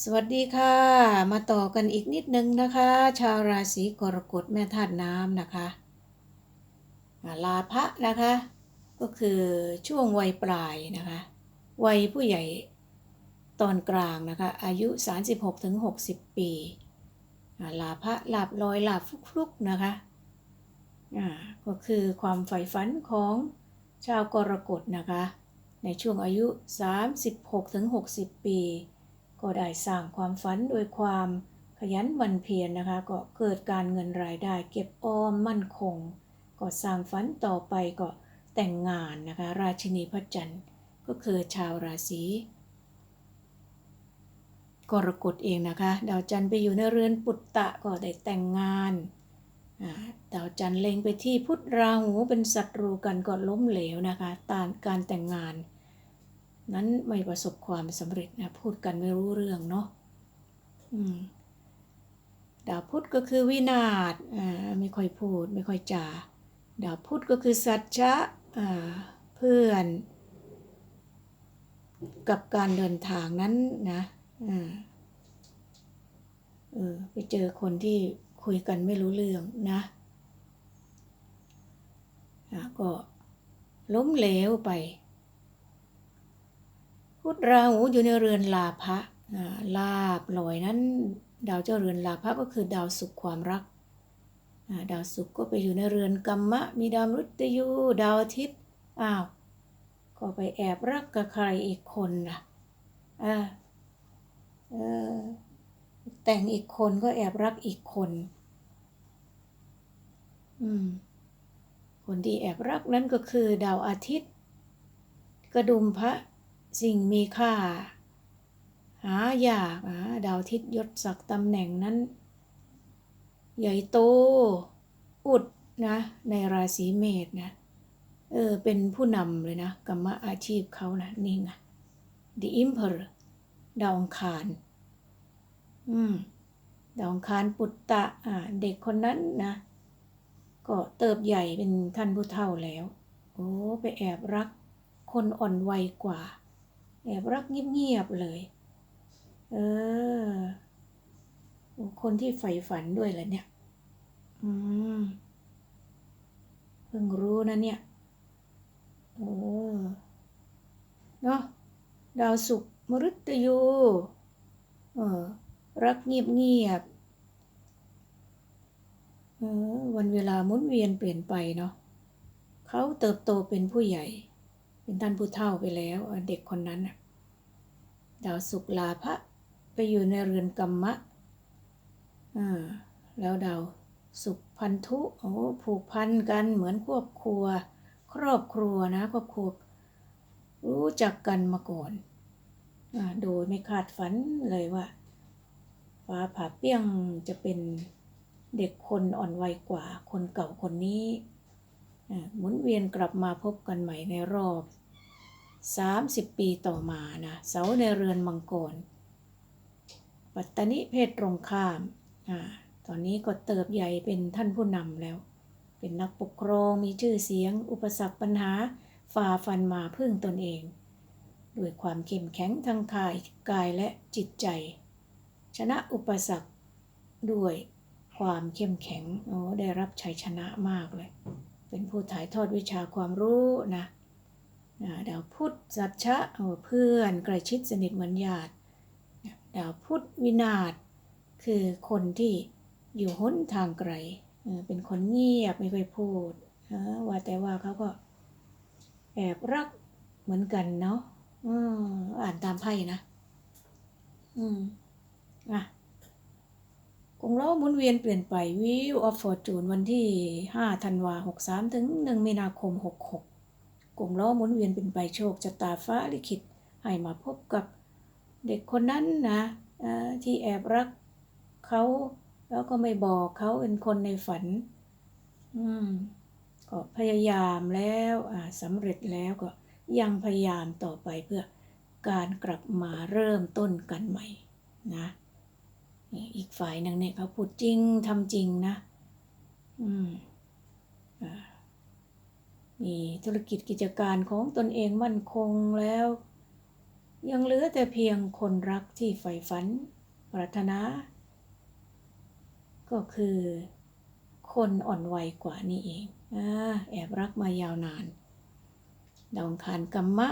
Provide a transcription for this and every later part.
สวัสดีค่ะ มาต่อกันอีกนิดนึงนะคะ ชาวราศีกรกฎแม่ธาตุน้ำนะคะลาภะนะคะ ก็คือช่วงวัยปลายนะคะ วัยผู้ใหญ่ตอนกลางนะคะ อายุ 36-60 ปีอ่าลาภะหลับลอยหลับฟลุกๆนะคะอ่าก็คือความใฝ่ฝันของชาวกรกฎนะคะ ในช่วงอายุ 36-60 ปี ก็ได้สร้างความฝันโดยความขยันหมั่นเพียรนนะคะ ก็เกิดการเงินรายได้เก็บออมมั่นคง ก็สร้างฝันต่อไปก็แต่งงานนะคะ ราชินีพระจันทร์ก็คือชาวราศีกรกฎเองนะคะ ดาวจันทร์ไปอยู่ในเรือนปุตตะก็ได้แต่งงานดาวจันทร์เล็งไปที่พุทธราหูเป็นศัตรูกันก็ล้มเหลวนะคะตามการแต่งงาน นั้นไม่ประสบความสำเร็จนะพูดกันไม่รู้เรื่องเนาะดาวพุธก็คือวินาศไม่ค่อยพูดไม่ค่อยจาดาวพุธก็คือสัจจะเพื่อน กับการเดินทางนั้นนะเออไปเจอคนที่คุยกันไม่รู้เรื่องนะก็ล้มเหลวไป พุทธราหูอยู่ในเรือนลาภะลาบลอยนั้น ดาวเจ้าเรือนลาภะก็คือดาวสุขความรัก ดาวสุขก็ไปอยู่ในเรือนกัมมะ มีดาวมฤตยู ดาวอาทิตย์ อ้าว ก็ไปแอบรักกับใครอีกคนล่ะอ่าเออแต่งอีกคนก็แอบรักอีกคน อืม คนที่แอบรักนั้นก็คือดาวอาทิตย์ กระดุมพระ สิ่งมีค่า หายากาดาวทิตยศศักตำแหน่งนั้น ใหญ่โต อุดนะ ในราศีเมษนะ เออ เป็นผู้นำเลยนะ กรรมอาชีพเขานะ นี่ไง The Emperor ดาวองคาร อืม ดาวองคารปุตตะ อ่า เด็กคนนั้นนะ ก็เติบใหญ่เป็นท่านผู้เฒ่าแล้ว โอ้ ไปแอบรักคนอ่อนวัยกว่า แอบรักเงียบๆเลย เออ คนที่ใฝ่ฝันด้วยแหละเนี่ย อืม เพิ่งรู้นะเนี่ย เออ เนาะดาวศุกร์มฤตยู เออ รักเงียบๆ เออ วันเวลาหมุนเวียนเปลี่ยนไปเนาะ เขาเติบโตเป็นผู้ใหญ่ เป็นท่านผู้เฒ่าไปแล้ว เด็กคนนั้นดาวศุกลาภะไปอยู่ในเรือนกัมมะอ่าแล้วดาวศุกร์พันธุโอ้ผูกพันกันเหมือนครอบครัว ครอบครัวนะครอบครัวรู้จักกันมาก่อนอโดยไม่คาดฝันเลยว่าฟ้าผ่าเปี้ยงจะเป็นเด็กคนอ่อนวัยกว่าคนเก่าคนนี้หมุนเวียนกลับมาพบกันใหม่ในรอบ 30 ปีต่อมานะเสาในเรือนมังกร ปัตตนิเพศตรงข้ามอ่าตอนนี้ก็เติบใหญ่เป็นท่านผู้นำแล้ว เป็นนักปกครองมีชื่อเสียง อุปสรรคปัญหาฝ่าฟันมาพึ่งตนเอง ด้วยความเข้มแข็งทางกายกายและจิตใจ ชนะอุปสรรคด้วยความเข้มแข็งโอ้ได้รับชัยชนะมากเลย เป็นผู้ถ่ายทอดวิชาความรู้นะ ดาวพุธสัจฉะเพื่อนใกล้ชิดสนิทเหมือนญาติดาวพุธวินาศคือคนที่อยู่ห้นทางไกลเป็นคนเงียบไม่ค่อยพูดว่าแต่ว่าเขาก็แอบรักเหมือนกันเนาะอ,อ่านตามไพ่นะ อืมอะกงล้อหมุนเวียนเปลี่ยนไปวิวออฟฟอร์จูนวันที่ 5 ธันวา 63 ถึง 1 มีนาคม 66 กงล้อหมุนเวียนเป็นไปโชคชะตาฟ้าลิขิตให้มาพบกับเด็กคนนั้นนะที่แอบรักเขาแล้วก็ไม่บอกเขาเป็นคนในฝัน อืมก็พยายามแล้วสำเร็จแล้วก็ยังพยายามต่อไปเพื่อการกลับมาเริ่มต้นกันใหม่นะอีกฝ่ายหนึ่งเนี่ยเขาพูดจริงทำจริงนะ อืมอ่า มีธุรกิจกิจการของตนเองมั่นคงแล้ว ยังเหลือแต่เพียงคนรักที่ใฝ่ฝันปรารถนา ก็คือคนอ่อนวัยกว่านี่เองอแอบรักมายาวนานดาวอังคารกัมมะ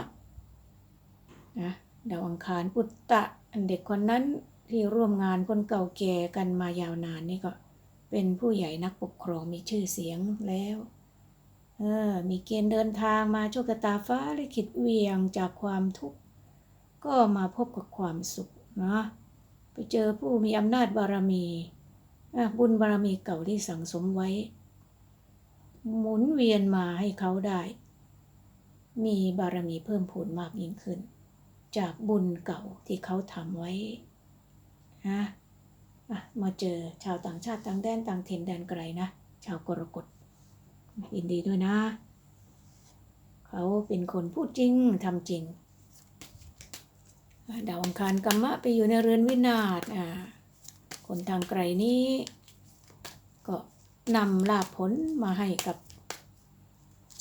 นะดาวอังคารปุตตะ อันเด็กคนนั้นที่ร่วมงานคนเก่าแก่กันมายาวนานนี่ก็เป็นผู้ใหญ่นักปกครองมีชื่อเสียงแล้ว มีเกณฑ์เดินทางมาโชคชะตาฟ้าลิขิตเวียงจากความทุกข์ก็มาพบกับความสุขนะไปเจอผู้มีอำนาจบารมีอะบุญบารมีเก่าที่สั่งสมไว้ หมุนเวียนมาให้เขาได้ มีบารมีเพิ่มพูนมากยิ่งขึ้น จากบุญเก่าที่เขาทำไว้นะอะมาเจอชาวต่างชาติต่างแดนต่างถิ่นแดนไกลนะ ชาวกรกฎ ยินดีด้วยนะ เขาเป็นคนพูดจริงทำจริง ดาวอังคารกัมมะไปอยู่ในเรือนวินาศคนทางไกลนี้ ก็นำลาภผลมาให้กับ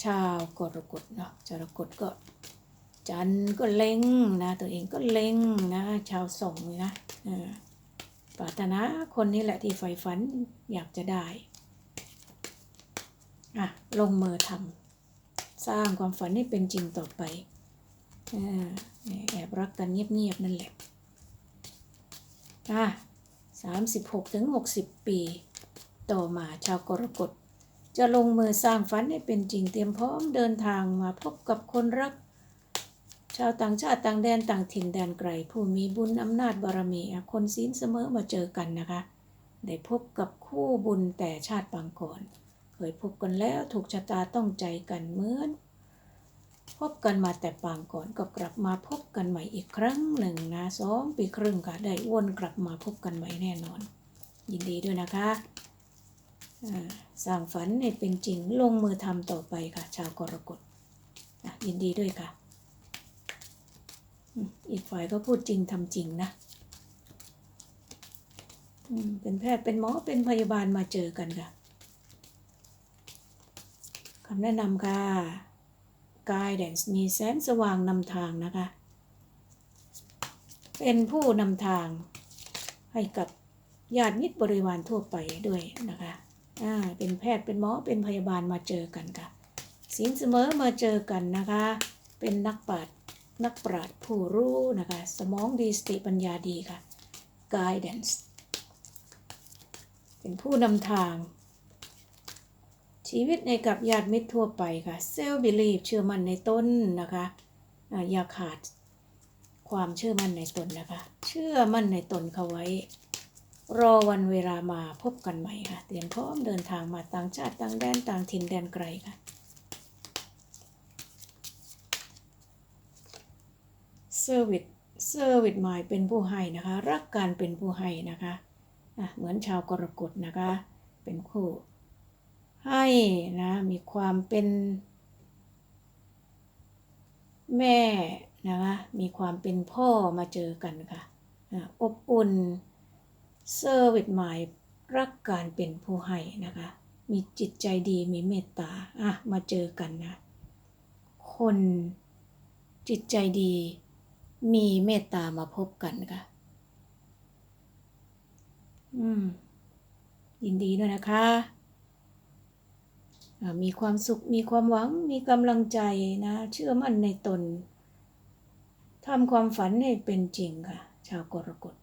ชาวกรกฎเนาะชาวกรกฎก็ จันก็เล็งนะ ตัวเองก็เล็งนะ ชาวส่งนะอ่าปรารถนาคนนี้แหละที่ใฝ่ฝันอยากจะได้ อะ ลงมือทำสร้างความฝันให้เป็นจริงต่อไปอ่าแอบรักกันเงียบๆนั่นแหละอะสามสิบหกถึงหกสิบปี ต่อมาชาวกรกฎจะลงมือสร้างฝันให้เป็นจริงเตรียมพร้อมเดินทางมาพบกับคนรัก ชาวต่างชาติต่างแดนต่างถิ่นแดนไกล ผู้มีบุญอำนาจบารมีคนศีลเสมอมาเจอกันนะคะ ได้พบกับคู่บุญแต่ชาติปางก่อน เคยพบกันแล้วถูกชะตาต้องใจกันเหมือน พบกันมาแต่ปางก่อนก็กลับมาพบกันใหม่อีกครั้งหนึ่งนะสองปีครึ่งค่ะได้วนกลับมาพบกันใหม่แน่นอน ยินดีด้วยนะคะสร้างฝันให้เป็นจริงลงมือทำต่อไปค่ะ ชาวกรกฎยินดีด้วยค่ะ อีกฝ่ายก็พูดจริงทำจริงนะเป็นแพทย์เป็นหมอเป็นพยาบาลมาเจอกันค่ะ คำแนะนำค่ะ guidance มีแสงสว่างนำทางนะคะ เป็นผู้นำทางให้กับญาติมิตรบริวารทั่วไปด้วยนะคะอ่าเป็นแพทย์เป็นหมอเป็นพยาบาลมาเจอกันค่ะสินเสมอมาเจอกันนะคะ เป็นนักปราชญ์นักปราชญ์ผู้รู้นะคะ สมองดีสติปัญญาดีค่ะ guidance เป็นผู้นำทาง ชีวิตในกับญาติมิตรทั่วไปค่ะเซลล์บิลีฟเชื่อมั่นในตนนะคะอย่าขาดความเชื่อมั่นในตนนะคะ เชื่อมั่นในตนเขาไว้ รอวันเวลามาพบกันใหม่ค่ะ เตรียมพร้อมเดินทางมาต่างชาติต่างแดนต่างถิ่นแดนไกลค่ะเซอร์วิสเซอร์วิสหมายเป็นผู้ให้นะคะ รักการเป็นผู้ให้นะคะะเหมือนชาวกรกฎนะคะ เป็นคู่ ให้นะมีความเป็น แม่นะคะมีความเป็นพ่อมาเจอกันค่ะอบอุ่นเซอร์วิสหมายรักการเป็นผู้ให้นะคะ มีจิตใจดีมีเมตตาอะมาเจอกันนะ คนจิตใจดีมีเมตตามาพบกันค่ะ อืม ยินดีด้วยนะคะ มีความสุข มีความหวัง มีกำลังใจนะ เชื่อมั่นในตนทำความฝันให้เป็นจริงค่ะ ชาวกรกฎ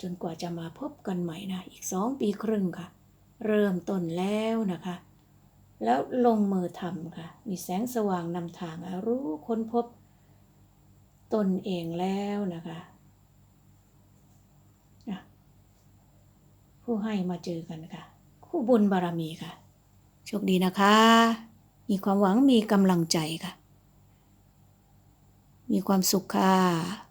จนกว่าจะมาพบกันใหม่นะ อีกสองปีครึ่งค่ะ เริ่มต้นแล้วนะคะ แล้วลงมือทำค่ะ มีแสงสว่างนำทางรู้ค้นพบ ตนเองแล้วนะคะผู้ให้มาเจอกันค่ะ คู่บุญบารมีค่ะ โชคดีนะคะ มีความหวังมีกำลังใจค่ะ มีความสุขค่ะ